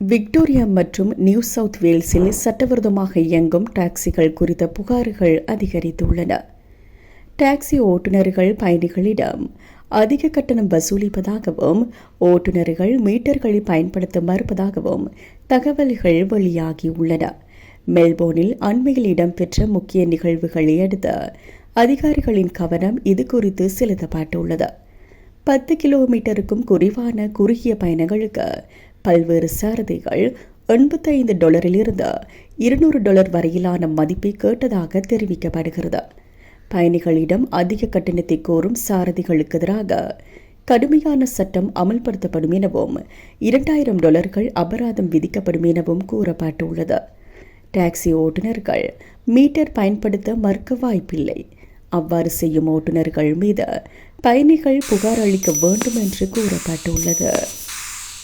Victoria மற்றும் new south வேல்ஸில் சட்டவிரோதமாக இயங்கும் டாக்ஸிகள் குறித்த புகார்கள் அதிகரித்துள்ளன. டாக்ஸி ஓட்டுநர்கள் பயணிகளிடம் அதிக கட்டணம் வசூலிப்பதாகவும் ஓட்டுநர்கள் மீட்டர்களை பயன்படுத்த மறுப்பதாகவும் தகவல்கள் வெளியாகியுள்ளன. மெல்போர்னில் அண்மையில் இடம்பெற்ற முக்கிய நிகழ்வுகளை அடுத்து அதிகாரிகளின் கவனம் இது குறித்து செலுத்தப்பட்டுள்ளது. பத்து கிலோமீட்டருக்கும் குறைவான குறுகிய பயணங்களுக்கு பல்வேறு சாரதிகள் எண்பத்தைந்து டாலரிலிருந்து இருநூறு டாலர் வரையிலான மதிப்பை கேட்டதாக தெரிவிக்கப்படுகிறது. பயணிகளிடம் அதிக கட்டணத்தை கோரும் சாரதிகளுக்கு எதிராக கடுமையான சட்டம் அமல்படுத்தப்படும் எனவும் இரண்டாயிரம் டாலர்கள் அபராதம் விதிக்கப்படும் எனவும் கூறப்பட்டுள்ளது. டாக்ஸி ஓட்டுநர்கள் மீட்டர் பயன்படுத்த மறுக்க வாய்ப்பில்லை. அவ்வாறு செய்யும் ஓட்டுநர்கள் மீது பயணிகள் புகார் அளிக்க வேண்டும் என்று கூறப்பட்டுள்ளது.